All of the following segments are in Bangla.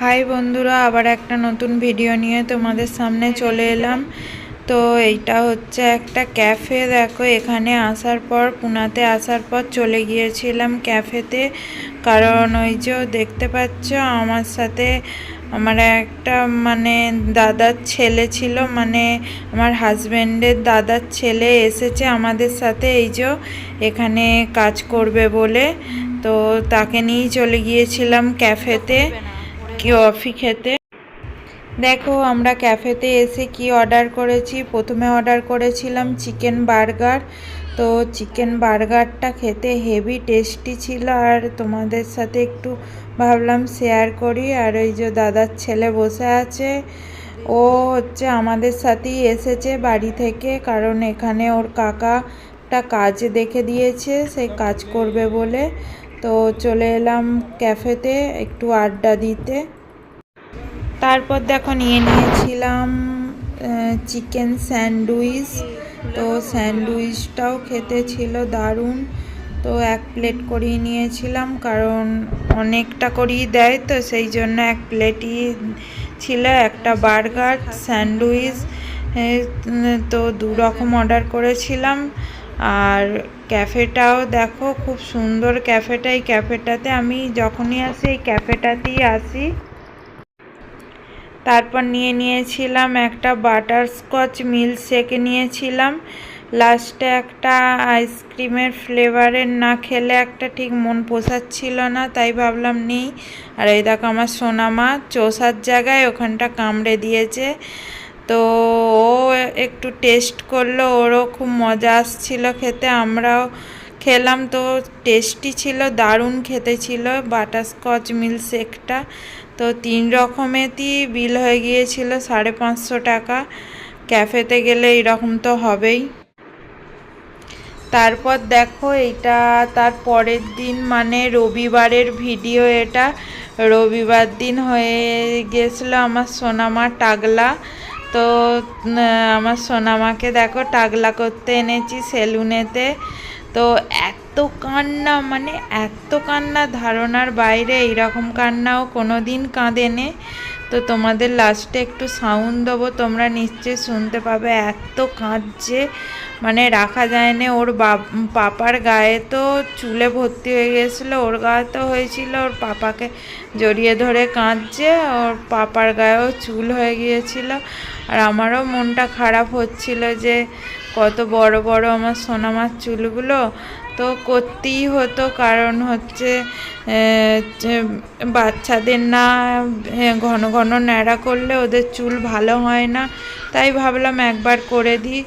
হাই বন্ধুরা, আবার একটা নতুন ভিডিও নিয়ে তোমাদের সামনে চলে এলাম। তো এইটা হচ্ছে একটা ক্যাফে দেখো, এখানে আসার পর, পুনাতে আসার পর চলে গিয়েছিলাম ক্যাফেতে কারণ ওই যে দেখতে পাচ্ছ, আমার সাথে আমার একটা মানে দাদার ছেলে ছিল মানে আমার হাজব্যান্ডের দাদার ছেলে এসেছে আমাদের সাথে, এই যে এখানে কাজ করবে বলে। তো তাকে নিয়েই চলে গিয়েছিলাম ক্যাফেতে কফি খেতে? দেখো, আমরা ক্যাফেতে এসে কি অর্ডার করেছি? প্রথমে অর্ডার করেছিলাম চিকেন বার্গার তো চিকেন বার্গারটা খেতে হেভি টেস্টি ছিল আর তোমাদের সাথে একটু ভাবলাম শেয়ার করি। আর ওই যে দাদার ছেলে বসে আছে, ও হচ্ছে আমাদের সাথেই এসেছে বাড়ি থেকে। কারণ এখানে ওর কাকাটা কাজ দেখে দিয়েছে, সে কাজ করবে বলে। তো চলে এলাম ক্যাফেতে একটু আড্ডা দিতে। তারপর দেখো নিয়ে নিয়েছিলাম চিকেন স্যান্ডউইচ। তো স্যান্ডউইচটাও খেতে ছিল দারুণ। তো এক প্লেট করিয়ে নিয়েছিলাম, কারণ অনেকটা করেই দেয় তো, সেই জন্য এক প্লেটই ছিল, একটা বার্গার, স্যান্ডউইচ। তো দু রকম অর্ডার করেছিলাম। আর ক্যাফেটাও দেখো, খুব সুন্দর ক্যাফেটা। এই ক্যাফেটাতে আমি যখনই আসি, এই ক্যাফেটাতেই আসি। তারপর নিয়ে নিয়েছিলাম একটা বাটার স্কচ মিল শেকে নিয়েছিলাম। লাস্টে একটা আইসক্রিমের ফ্লেভারের না খেলে একটা ঠিক মন পোষাচ্ছিল না, তাই ভাবলাম নেই। আর এই দেখো আমার সোনামা চোষার জায়গায় ওখানটা কামড়ে দিয়েছে। তো ও একটু টেস্ট করল, ওরও খুব মজা আসছিল খেতে, আমরাও খেলাম তো টেস্টি ছিল, দারুণ খেতে ছিল বাটারস্কচ মিল শেকটা তো তিন রকমেরই বিল হয়ে গিয়েছিল সাড়ে পাঁচশো টাকা ক্যাফেতে গেলে এরকম তো হবেই। তারপর দেখো এটা তার পরের দিন মানে রবিবারের ভিডিও এটা, রবিবার দিন হয়ে গেছিল আমার সোনামা টাগলা তো আমার সোনামাকে দেখো, টাগলা করতে এনেছি সেলুনেতে। তো, এত কান্না মানে এত কান্না, ধারণার বাইরে এইরকম কান্নাও কোনো দিন কাঁদেনে। তো তোমাদের লাস্টে একটু সাউন্ড দেবো। তোমরা নিশ্চয়ই শুনতে পাবে, এত কাঁদছে। মানে রাখা যায় না ওর পাপার গায়ে তো চুলে ভর্তি হয়ে গেছিল ওর গায়ে তো হয়েছিল, ওর পাপাকে জড়িয়ে ধরে কাঁদছে, ওর পাপার গায়েও চুল হয়ে গিয়েছিল। আর আমারও মনটা খারাপ হচ্ছিল যে কত বড় বড় আমার সোনামার চুলগুলো। তো করতেই হতো, কারণ হচ্ছে বাচ্চাদের না ঘন ঘন ন্যাড়া করলে ওদের চুল ভালো হয় না। তাই ভাবলাম একবার করে দিই।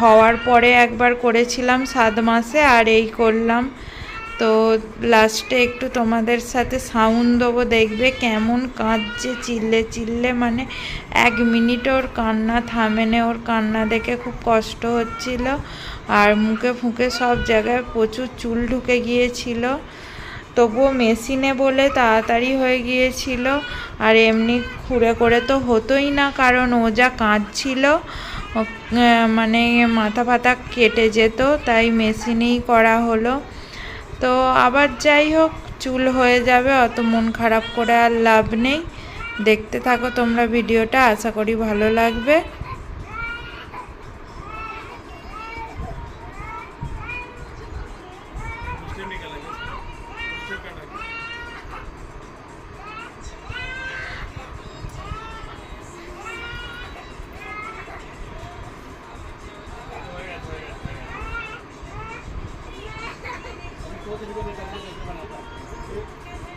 হওয়ার পরে একবার করেছিলাম সাত মাসে, আর এই করলাম। তো লাস্টে একটু তোমাদের সাথে সাউন্ড দেবো, দেখবে কেমন কাঁদছে, চিল্লে চিল্লে মানে এক মিনিট ওর কান্না থামেনে ওর কান্না দেখে খুব কষ্ট হচ্ছিল। আর মুখে ফুঁকে সব জায়গায় প্রচুর চুল ঢুকে গিয়েছিল। তবুও মেশিনে বলে তাড়াতাড়ি হয়ে গিয়েছিল। আর এমনি খুঁড়ে করে তো হতোই না, কারণ ও যা কাঁদছিল মানে মাথা ফাতা কেটে যেত, তাই মেশিনেই করা হলো। তো আবার যাই হোক চুল হয়ে যাবে, অত মন খারাপ করে আর লাভ নেই। দেখতে থাকো তোমরা ভিডিওটা, আশা করি ভালো লাগবে। すいません。